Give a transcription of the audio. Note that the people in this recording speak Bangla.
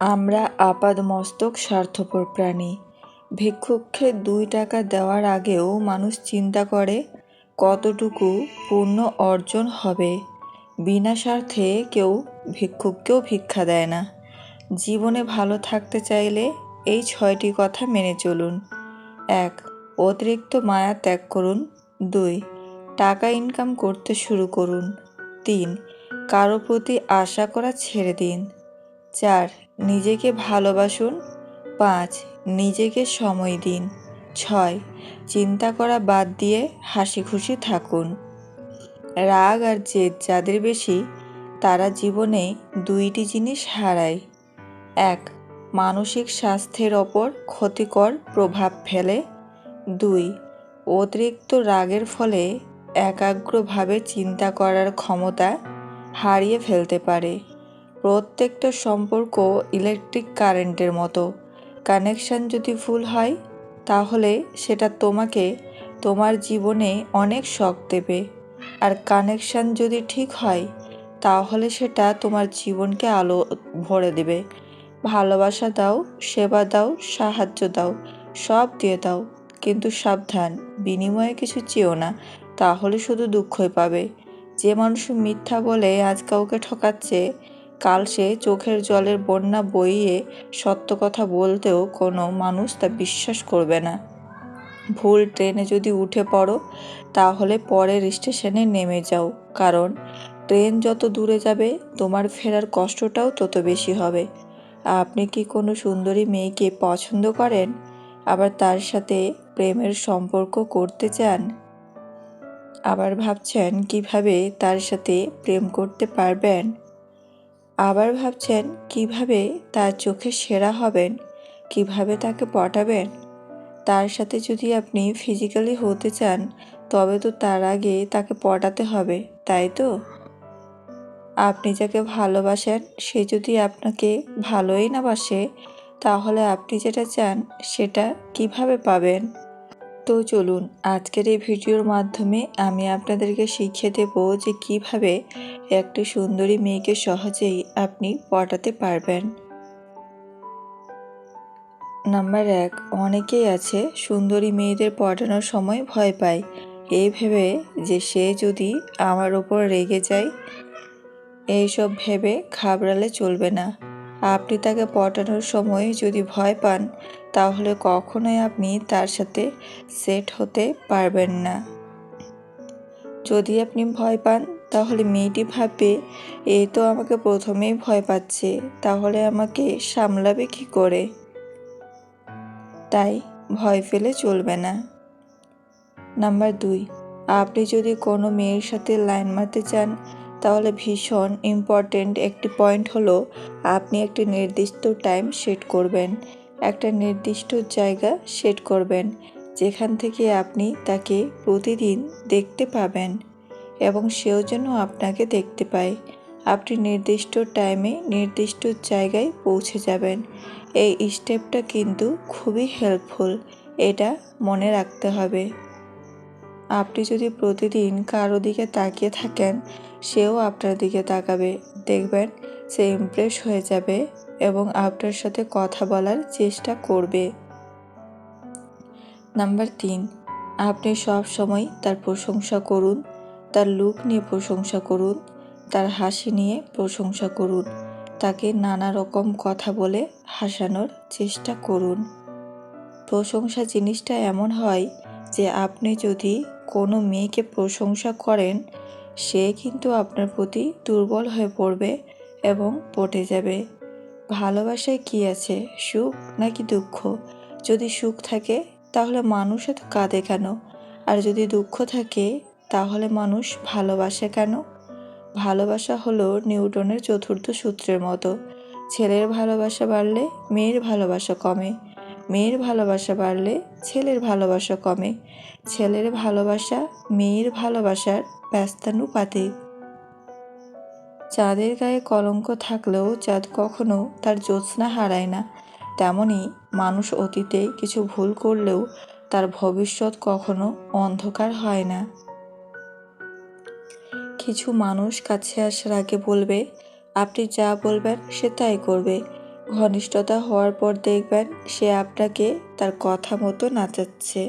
আমরা আপাদমস্তক স্বার্থপর প্রাণী। ভিক্ষুককে দুই টাকা দেওয়ার আগেও মানুষ চিন্তা করে, কতটুকু পূর্ণ অর্জন হবে? বিনা স্বার্থে কেউ ভিক্ষুককেও ভিক্ষা দেয় না। জীবনে ভালো থাকতে চাইলে এই ছয়টি কথা মেনে চলুন। এক, অতিরিক্ত মায়া ত্যাগ করুন। দুই, টাকা ইনকাম করতে শুরু করুন। তিন, কারও প্রতি আশা করা ছেড়ে দিন। চার, নিজেকে ভালোবাসুন। পাঁচ, নিজেকে সময় দিন। ছয়, চিন্তা করা বাদ দিয়ে হাসি খুশি থাকুন। রাগ আর জেদ যাদের বেশি, তারা জীবনে দুইটি জিনিস হারায়। এক, মানসিক স্বাস্থ্যের ওপর ক্ষতিকর প্রভাব ফেলে। দুই, অতিরিক্ত রাগের ফলে একাগ্রভাবে চিন্তা করার ক্ষমতা হারিয়ে ফেলতে পারে। প্রত্যেকটা সম্পর্ক ইলেকট্রিক কারেন্টের মতো। কানেকশান যদি ভুল হয়, তাহলে সেটা তোমাকে তোমার জীবনে অনেক শখ দেবে। আর কানেকশান যদি ঠিক হয়, তাহলে সেটা তোমার জীবনকে আলো ভরে দেবে। ভালোবাসা দাও, সেবা দাও, সাহায্য দাও, সব দিয়ে দাও। কিন্তু সাবধান, বিনিময়ে কিছু চেও না, তাহলে শুধু দুঃখই পাবে। যে মানুষ মিথ্যা বলে আজ কাউকে ঠকাচ্ছে কাল সে চোখের জলের বন্যা বইয়ে সত্য কথা বলতেও কোনো মানুষ তা বিশ্বাস করবে না। ভুল ট্রেনে যদি উঠে পড়ো, তাহলে পরের স্টেশনে নেমে যাও, কারণ ট্রেন যত দূরে যাবে, তোমার ফেরার কষ্টটাও তত বেশি হবে। আপনি কি কোনো সুন্দরী মেয়েকে পছন্দ করেন? আবার তার সাথে প্রেমের সম্পর্ক করতে চান? আবার ভাবছেন কীভাবে তার সাথে প্রেম করতে পারবেন? আবার ভাবছেন কীভাবে তার চোখে সেরা হবেন, কীভাবে তাকে পটাবেন? তার সাথে যদি আপনি ফিজিক্যালি হতে চান, তবে তো তার আগে তাকে পটাতে হবে, তাই তো? আপনি যাকে ভালোবাসেন, সে যদি আপনাকে ভালোই না বাসে, তাহলে আপনি যেটা চান, সেটা কীভাবে পাবেন? তো চলুন, আজকের এই ভিডিওর মাধ্যমে আমি আপনাদেরকে শিখিয়ে দেব যে কীভাবে একটি সুন্দরী মেয়েকে সহজেই আপনি পটাতে পারবেন। নাম্বার এক, অনেকেই আছে সুন্দরী মেয়েদের পটানোর সময় ভয় পায়। এই ভেবে যে সে যদি আমার ওপর রেগে যায়, এইসব ভেবে ঘাবড়ালে চলবে না। আপনি তাকে পটানোর সময় যদি ভয় পান, তাহলে কখনোই আপনি তার সাথে সেট হতে পারবেন না। যদি আপনি ভয় পান, তাহলে মেয়েটি ভাববে, এ তো আমাকে প্রথমেই ভয় পাচ্ছে, তাহলে আমাকে সামলাবে কি করে? তাই ভয় ফেলে চলবে না। নাম্বার দুই, আপনি যদি কোনো মেয়ের সাথে লাইন মারতে চান তাহলে ভীষণ ইম্পর্টেন্ট একটি পয়েন্ট হলো, আপনি একটি নির্দিষ্ট টাইম সেট করবেন। একটা নির্দিষ্ট জায়গা সেট করবেন, যেখান থেকে আপনি তাকে প্রতিদিন দেখতে পাবেন এবং সেও যেন আপনাকে দেখতে পায়। আপনি নির্দিষ্ট টাইমে নির্দিষ্ট জায়গায় পৌঁছে যাবেন। এই স্টেপটা কিন্তু খুবই হেল্পফুল এটা মনে রাখতে হবে। আপনি যদি প্রতিদিন কারও দিকে তাকিয়ে থাকেন, সেও আপনার দিকে তাকাবে। দেখবেন সে ইমপ্রেস হয়ে যাবে এবং আপনার সাথে কথা বলার চেষ্টা করবে। নাম্বার তিন, আপনি সব সময় তার প্রশংসা করুন, তার লুক নিয়ে প্রশংসা করুন, তার হাসি নিয়ে প্রশংসা করুন, তাকে নানা রকম কথা বলে হাসানোর চেষ্টা করুন। প্রশংসা জিনিসটা এমন হয় যে, আপনি যদি কোনো মেয়েকে প্রশংসা করেন, সে কিন্তু আপনার প্রতি দুর্বল হয়ে পড়বে এবং পটে যাবে। ভালোবাসায় কি আছে, সুখ নাকি দুঃখ? যদি সুখ থাকে, তাহলে মানুষ এত কাঁদে কেন? আর যদি দুঃখ থাকে, তাহলে মানুষ ভালোবাসে কেন? ভালোবাসা হলো নিউটনের চতুর্থ সূত্রের মতো। ছেলের ভালোবাসা বাড়লে মেয়ের ভালোবাসা কমে। মেয়ের ভালোবাসা বাড়লে ছেলের ভালোবাসা কমে। ছেলের ভালোবাসা মেয়ের ভালোবাসার ব্যস্তানুপাতিক চাঁদের গায়ে কলঙ্ক থাকলেও চাঁদ কখনো তার জ্যোৎস্না হারায় না। তেমনি মানুষ অতীতে কিছু ভুল করলেও তার ভবিষ্যৎ কখনো অন্ধকার হয় না। কিছু মানুষ কাছে আসার আগে বলবে, আপনি যা বলবেন সে তাই করবে। ঘনিষ্ঠতা হওয়ার পর দেখবেন সে আপনাকে তার কথা মতো নাচাচ্ছে।